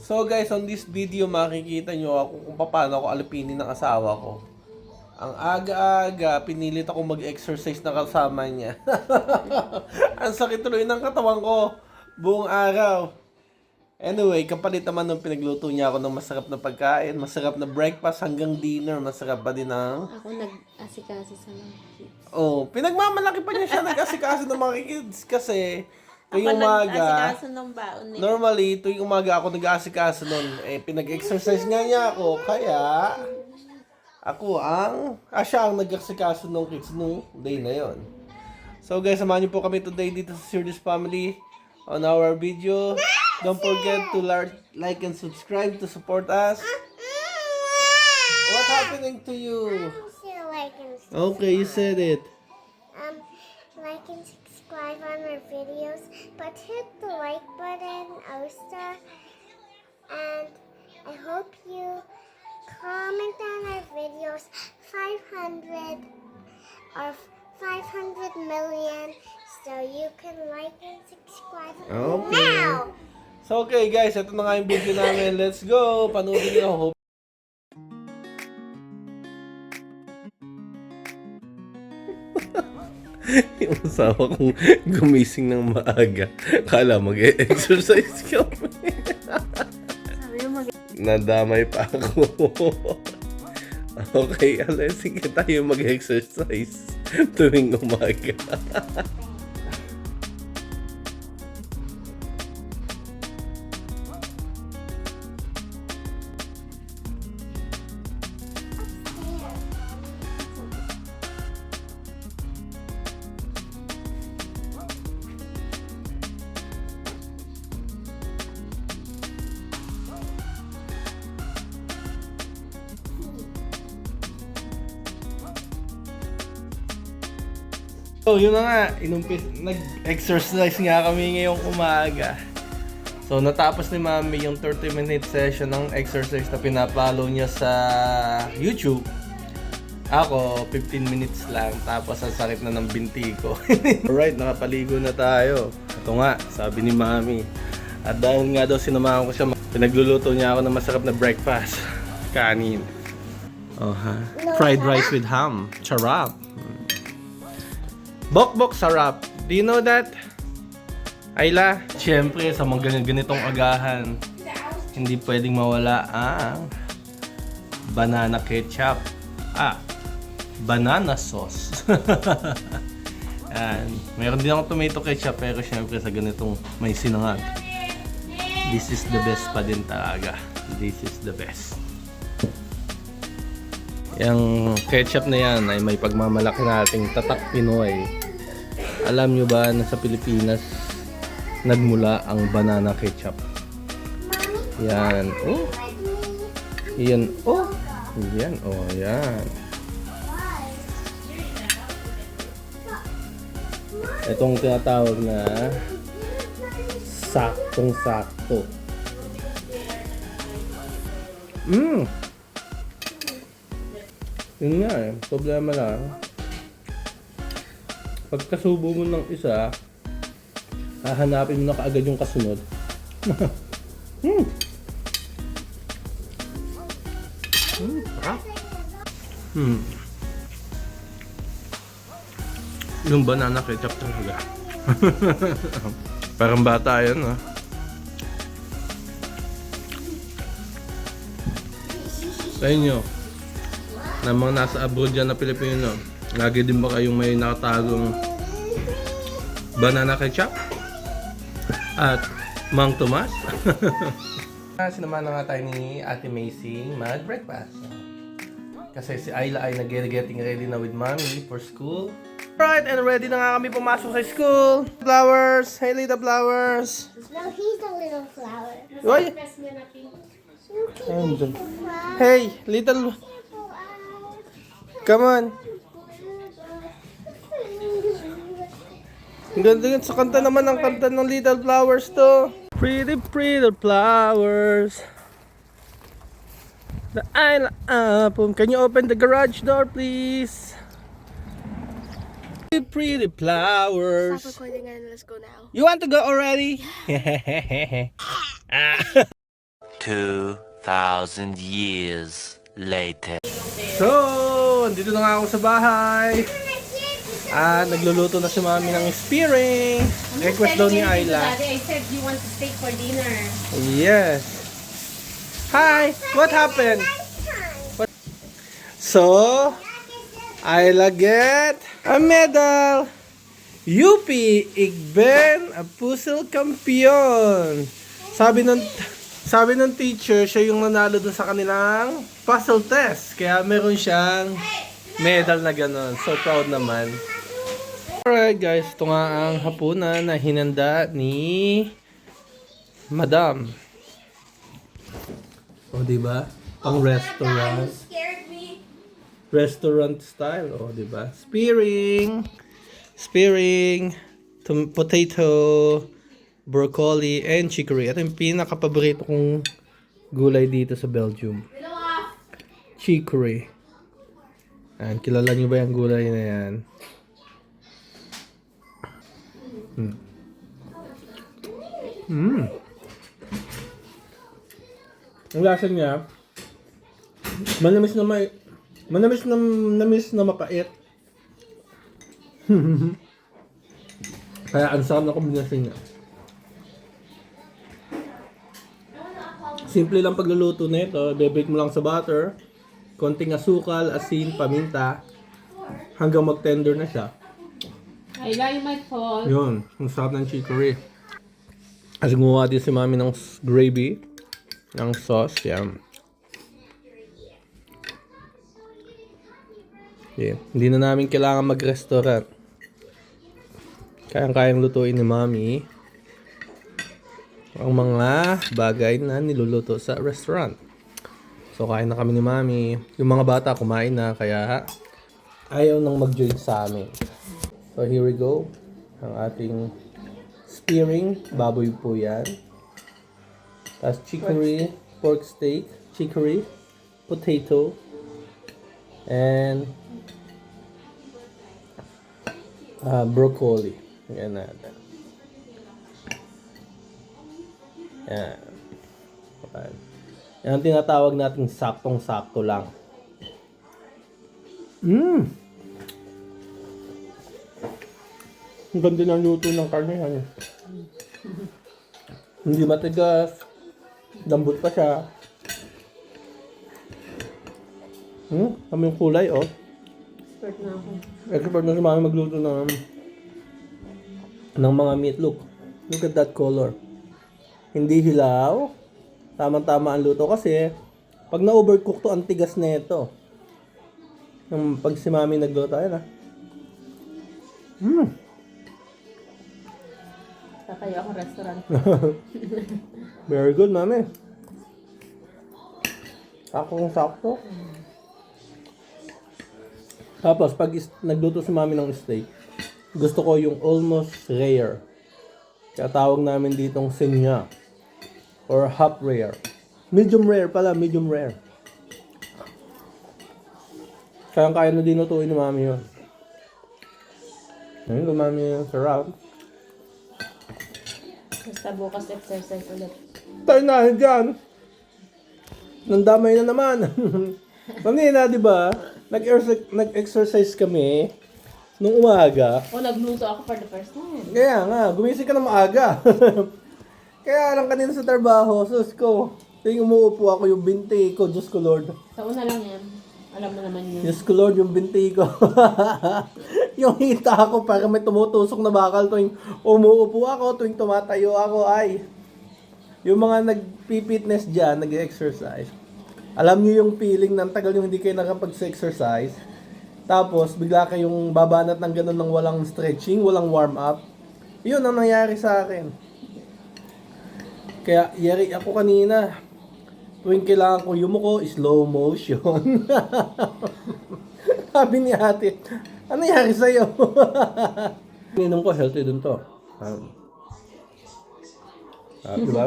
So guys, on this video makikita nyo ako kung paano ako alipinin ng asawa ko. Ang aga-aga, pinilit ako mag-exercise na kasama niya. Ang sakit tuloy ng katawan ko buong araw. Anyway, kapalit naman nung pinagluto niya ako ng masarap na pagkain, masarap na breakfast hanggang dinner, masarap pa din ang... Ako nag-asikaso sa mga kids. Oh, pinagmamalaki pa niya siya nag-asikaso ng mga kids kasi tuwing Ako umaga, ng baon nila. normally tuwing umaga ako nag-asikaso nun, eh pinag-exercise nga niya ako, kaya ako ang, ah, siya ang nag-asikaso ng kids nung day na yon. So guys, samahan niyo po kami today dito sa Serious Family on our video. Don't forget to like and subscribe to support us. What's happening to you? Okay, you said it. um, like and subscribe on our videos, but hit the like button also, and I hope you comment on our videos 500 or 500 million, so you can like and subscribe Okay. now. So okay guys, ito na nga yung video namin. Let's go! Panoodin niyo. Hope yung asawa kong gumising ng maaga. Kala mag-exercise kami. Sabi mo mag- Nadamay pa ako. okay, alas, sige tayo mag-exercise tuwing umaga. So, yun na nga, inumpis, nag-exercise nga kami ngayong umaga. So, natapos ni Mami yung 30-minute session ng exercise na pinapalo niya sa YouTube. Ako, 15 minutes lang. Tapos, ang sakit na ng binti ko. Alright, nakapaligo na tayo. Ito nga, sabi ni Mami. At dahil nga daw sinamahan ko siya, pinagluluto niya ako ng masarap na breakfast. Kanin. Oh, ha? Fried rice with ham. Charap. Bok-bok sarap. Do you know that? Ayla? Siyempre, sa mga ganitong agahan, hindi pwedeng mawala ang banana ketchup. Ah, banana sauce. Yan. Meron din akong tomato ketchup, pero siyempre sa ganitong may sinangag. This is the best pa din talaga. This is the best. Yung ketchup na yan ay may pagmamalaki nating tatak Pinoy. Alam nyo ba na sa Pilipinas nagmula ang banana ketchup? Yan. Oh. Yan. Oh. Yan. Oh, yan. Itong tinatawag na saktong-sakto. Mmm. Yun nga eh. Problema lang. Pagkasubo mo ng isa, hahanapin mo na kaagad yung kasunod. hmm. Hmm. Hmm. Yung banana ketchup talaga. Parang bata yan ah. Sa inyo, na mga nasa abroad dyan na Pilipino, lagi din ba kayong may nakatagong banana ketchup? At Mang Tomas? Sinamahan na nga tayo ni Ate Macy mag-breakfast. Kasi si Ayla ay nag-getting ready na with mommy for school. Right, and ready na nga kami pumasok sa school. Flowers! Hey, little flowers! No, he's a little flower. Flower. Hey, little... Come on! Ang ganda yun. Sa kanta naman ang kanta ng Little Flowers to. Pretty, pretty flowers. The island apple. Can you open the garage door, please? Pretty, pretty flowers. recording and let's go now. You want to go already? Ah. 2,000 years later. So, andito na nga ako sa bahay. Ah, nagluluto na si mami ng spearing. Request daw ni Ayla. I said you want steak for dinner. Yes. Hi, what happened? So, Ayla get a medal. Yupi, Igben, a puzzle kampiyon. Sabi ng sabi ng teacher, siya yung nanalo dun sa kanilang puzzle test. Kaya meron siyang medal na ganun. So proud naman. Alright guys, ito nga ang hapunan na hinanda ni Madam. O, di ba? Pang restaurant. scared me. Restaurant style, o, di ba? Spearing, spearing, potato, broccoli, and chicory. Ito yung pinaka-paborito kong gulay dito sa Belgium. Chicory. Ayan, kilala niyo ba yung gulay na yan? Hmm. Mm. Ang lasa niya, manamis na may, manamis na, namis na mapait. Kaya ang sarap na kombinasyon niya. Simple lang pagluluto nito, bebake mo lang sa butter, konting asukal, asin, paminta, hanggang mag-tender na siya. Ayla, you might fall. Yun, ang sarap ng chicory. As gumawa din si mami ng gravy, ng sauce, yan. Yeah. Hindi na namin kailangan mag-restaurant. Kayang-kayang lutuin ni mami ang mga bagay na niluluto sa restaurant. So, kain na kami ni mami. Yung mga bata kumain na, kaya ayaw nang mag-join sa amin. So here we go. Ang ating spearing. Baboy po yan. Tapos chicory, pork steak, chicory, potato, and uh, broccoli. Yan natin. Yan. Yan. Yan ang tinatawag nating saktong-sakto lang. Mmm! Ang ganda ng luto ng karne yan. Hindi matigas. Lambot pa siya. Hmm? Kami yung kulay, oh. Expert na ako. Expert na si mami magluto ng ng mga meat. Look. Look at that color. Hindi hilaw. Tama-tama ang luto kasi pag na-overcook to, ang tigas na ito. Yung pag si mami nagluto, ayun ah. Hmm. Tatayo ako restaurant. Very good, mami. Sakong sakto. Tapos, pag nagluto si mami ng steak, gusto ko yung almost rare. Kaya tawag namin ditong sinya. Or half rare. Medium rare pala, medium rare. Kaya kaya na din lutuin ni mami yun. Ayun, mami yung sarap. Basta bukas exercise ulit. Tayo na dyan. Nandamay na naman. Kanina, di ba? Nag-exercise, nag-exercise kami nung umaga. O, nagluto ako for the first time. Kaya nga, gumising ka na maaga. Kaya lang kanina sa trabaho, sus ko. Ting umuupo ako yung binti ko, Diyos ko Lord. Sa una lang yan. Alam mo naman yun. Diyos ko Lord, yung binti ko. yung hita ko para may tumutusok na bakal tuwing umuupo ako, tuwing tumatayo ako, ay. Yung mga nagpi-fitness dyan, nag-exercise. Alam niyo yung feeling ng tagal yung hindi kayo nakapag-exercise. Tapos, bigla kayong babanat ng ganun ng walang stretching, walang warm-up. Yun ang nangyari sa akin. Kaya, yari ako kanina. Tuwing kailangan ko yumuko, slow motion. Sabi ni ate, ano nangyari sa'yo? Ininom ko, healthy dun to. Um, ah, diba?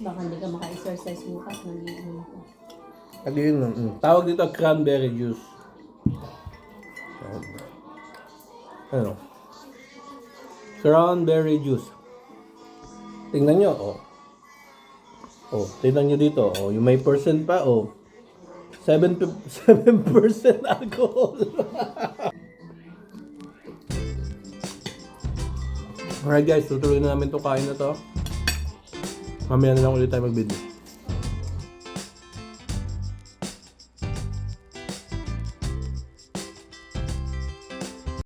Baka hindi ka maka-exercise bukas. Nag-iinom ko. Nagiinom. Mm. Tawag dito cranberry juice. Um, Ano? Cranberry juice. Tingnan nyo, oh. Oh, tingnan nyo dito, oh. Yung may percent pa, oh. 7, 7% alcohol. Alright guys, tutuloy na namin to kain na to. Mamaya na lang ulit tayo mag-video.